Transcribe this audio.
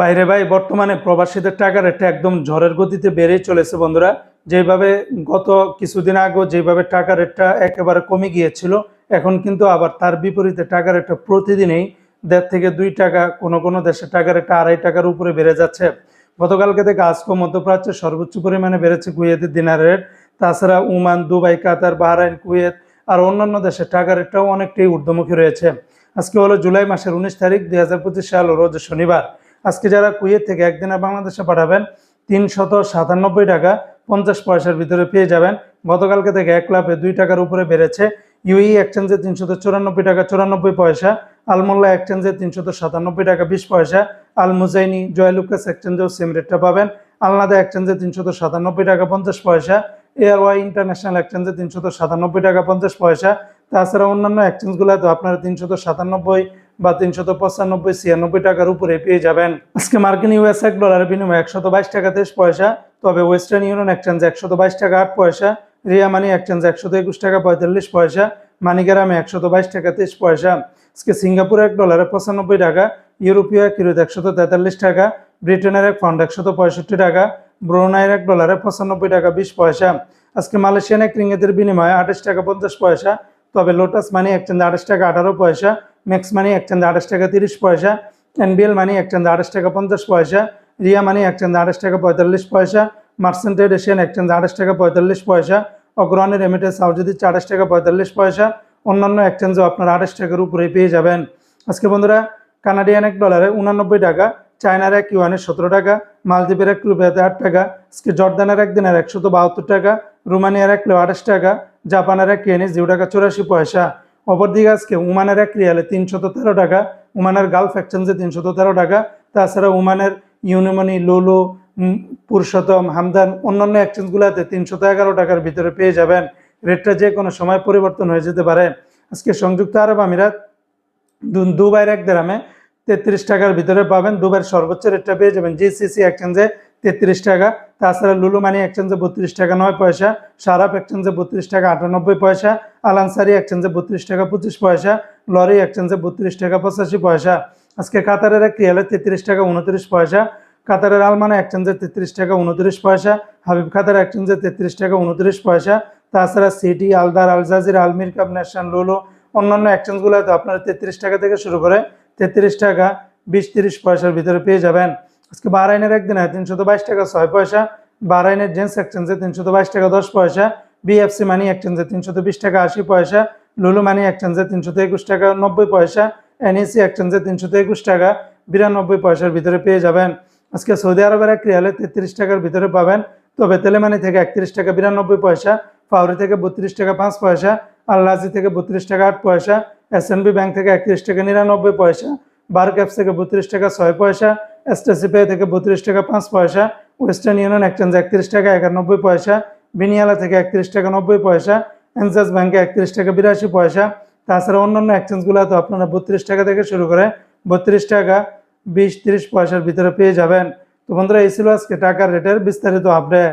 বাইরে ভাই, বর্তমানে প্রবাসীদের টাকা রেটটা একদম ঝড়ের গতিতে বেড়েই চলেছে বন্ধুরা। যেভাবে গত কিছুদিন আগে যেভাবে টাকা রেটটা একেবারে কমে গিয়েছিল, এখন কিন্তু আবার তার বিপরীতে টাকা রেটটা প্রতিদিনই দেড় থেকে দুই টাকা, কোনো কোনো দেশে টাকা রেটটা আড়াই টাকার উপরে বেড়ে যাচ্ছে। গতকালকে থেকে আজকে মধ্যপ্রাচ্যে সর্বোচ্চ পরিমাণে বেড়েছে কুয়েতের দিনার রেট। তাছাড়া Oman Dubai, Qatar, Bahrain, Kuwait আর অন্যান্য দেশের টাকা রেটটাও অনেকটাই ঊর্ধ্বমুখী রয়েছে। আজকে হলো জুলাই মাসের উনিশ তারিখ, দুই হাজার পঁচিশ সাল, রোজ শনিবার। আজকে যারা কুয়েত থেকে একদিনে বাংলাদেশে পাঠাবেন, তিনশত সাতানব্বই টাকা পঞ্চাশ পয়সার ভিতরে পেয়ে যাবেন। গতকালকে থেকে এক লাফে দুই টাকার উপরে বেড়েছে। ইউই এক্সচেঞ্জে তিনশত চুরানব্বই টাকা চুরানব্বই পয়সা, আলমোল্লা এক্সচেঞ্জে তিনশত সাতানব্বই টাকা বিশ পয়সা আল মুজাইনি জয়লুকাস এক্সচেঞ্জেও সেম রেটটা পাবেন। আলনাদা এক্সচেঞ্জে তিনশত সাতানব্বই টাকা পঞ্চাশ পয়সা এয়ারওয়াই ইন্টারন্যাশনাল এক্সচেঞ্জে তিনশত সাতানব্বই টাকা পঞ্চাশ পয়সা। তাছাড়া অন্যান্য এক্সচেঞ্জগুলোতে আপনারা তিনশত সাতানব্বই বা তিনশত পঁচানব্বই, ছিয়ানব্বই টাকার উপরে পেয়ে যাবেন। আজকে মার্কিন ইউএস এক ডলারের বিনিময়ে একশত বাইশ টাকা তেইশ পয়সা, তবে ওয়েস্টার্ন ইউনিয়ন এক্সচেঞ্জ একশত বাইশ টাকা আট পয়সা, রিয়া মানি এক্সচেঞ্জ একশত একুশ টাকা পঁয়তাল্লিশ পয়সা, মানিগ্রামে একশত বাইশ টাকা তেইশ পয়সা। আজকে সিঙ্গাপুর এক ডলারে পঁচানব্বই টাকা, ইউরোপীয় এক ইউরোতে একশত তেতাল্লিশ টাকা, ব্রিটেনের এক পাউন্ড একশত পঁয়ষট্টি টাকা, ব্রুনাইয়ের এক ডলারে পঁচানব্বই টাকা বিশ পয়সা। আজকে মালয়েশিয়ান এক রিঙ্গিতের বিনিময়ে আঠাশ টাকা পঞ্চাশ পয়সা, তবে লোটাস মানি এক্সচেঞ্জ আঠাশ টাকা আঠারো পয়সা ম্যাক্স মানি এক্সচেঞ্জ আঠাশ টাকা তিরিশ পয়সা। এনবিএল মানি এক্সচেঞ্জ আঠাশ টাকা পঞ্চাশ পয়সা। রিয়া মানি এক্সচেঞ্জ আঠাশ টাকা পঁয়তাল্লিশ পয়সা। মার্সেন্টেড এশিয়ান এক্সচেঞ্জ আঠাশ টাকা পঁয়তাল্লিশ পয়সা। অগ্রহণের রেমিটেন্স সাউদিতে আঠাশ টাকা পঁয়তাল্লিশ পয়সা, অন্যান্য এক এক্সচেঞ্জও আপনারা আঠাশ টাকার উপরেই পেয়ে যাবেন। আজকে বন্ধুরা কানাডিয়ান এক ডলারে উনানব্বই টাকা চায়নার এক ইউয়ানের সতেরো টাকা মালদ্বীপের এক রুপিয়াতে আট টাকা, আজকে জর্দানের এক দিনের একশত বাহাত্তর টাকা রোমানিয়ার এক কিলো আঠাশ টাকা জাপানের এক ইয়েনে জিরো টাকা চুরাশি পয়সা। অপরদিকে আজকে উমানের এক রিয়ালে তিনশত তেরো টাকা উমানের গালফ এক্সচেঞ্জে তিনশত তেরো টাকা, তাছাড়া উমানের ইউনিমনি, লোলো পুরুষোত্তম, হামদান, অন্যান্য এক্সচেঞ্জগুলোতে তিনশত এগারো টাকার ভিতরে পেয়ে যাবেন। রেটটা যে কোনো সময় পরিবর্তন হয়ে যেতে পারে। আজকে সংযুক্ত আরব আমিরাত দুবাইয়ের এক দেরামে তেত্রিশ টাকার ভিতরে পাবেন। দুবাইয়ের সর্বোচ্চ রেটটা পেয়ে যাবেন জিসিসি এক্সচেঞ্জে তেত্রিশ টাকা। তাছাড়া লুলু মানি এক্সচেঞ্জে বত্রিশ টাকা নয় পয়সা। সারাপ এক্সচেঞ্জে বত্রিশ টাকা আটানব্বই পয়সা। আলানসারি এক্সচেঞ্জে বত্রিশ টাকা পঁচিশ পয়সা। লরি এক্সচেঞ্জে বত্রিশ টাকা পঁচাশি পয়সা। আজকে কাতারের এক রিয়ালে তেত্রিশ টাকা উনত্রিশ পয়সা। কাতারের আলমানা এক্সচেঞ্জে তেত্রিশ টাকা উনত্রিশ পয়সা। হাবিব খাতার এক্সচেঞ্জে তেত্রিশ টাকা উনত্রিশ পয়সা। তাছাড়া সিটি, আলদার, আলজাজির, আলমির কাপ ন্যাশনাল লুলু অন্যান্য এক্সচেঞ্জগুলোতে আপনারা তেত্রিশ টাকা থেকে শুরু করে তেত্রিশ টাকা বিশ তিরিশ পয়সার ভিতরে পেয়ে যাবেন। আজকে বাহরাইনের একদিনে তিনশত বাইশ টাকা ছয় পয়সা। বাহরাইনের জেন্টস এক্সচেঞ্জে তিনশত বাইশ টাকা দশ পয়সা। বিএফসি মানি এক্সচেঞ্জে তিনশত বিশ টাকা আশি পয়সা। লুলু মানি এক্সচেঞ্জে তিনশত একুশ টাকা নব্বই পয়সা। এনইসি এক্সচেঞ্জে তিনশত একুশ টাকা। বিরানব্বই পয়সার ভিতরে পেয়ে যাবেন। আজকে সৌদি আরবের এক রিয়ালে তেত্রিশ টাকার ভিতরে পাবেন। তবে তেলেমানি থেকে একত্রিশ টাকা বিরানব্বই পয়সা। ফাউরি থেকে বত্রিশ টাকা পাঁচ পয়সা। আল্লাজি থেকে বত্রিশ টাকা আট পয়সা। এসএনবি ব্যাংক থেকে একত্রিশ টাকা নিরানব্বই পয়সা। বার ক্যাপস থেকে বত্রিশ টাকা ছয় পয়সা। এসটিসি পে থেকে বত্রিশ টাকা পাঁচ পয়সা ওয়েস্টার্ন ইউনিয়ন এক্সচেঞ্জ একত্রিশ টাকা একানব্বই পয়সা বিনিয়ালা থেকে একত্রিশ টাকা নব্বই পয়সা এনসাস ব্যাঙ্কে একত্রিশ টাকা বিরাশি পয়সা। তাছাড়া অন্যান্য এক্সচেঞ্জগুলোতে আপনারা বত্রিশ টাকা থেকে শুরু করে বত্রিশ টাকা, বিশ, তিরিশ পয়সার ভিতরে পেয়ে যাবেন। তো বন্ধুরা, এই ছিল আজকে টাকার রেটের বিস্তারিত আপডেট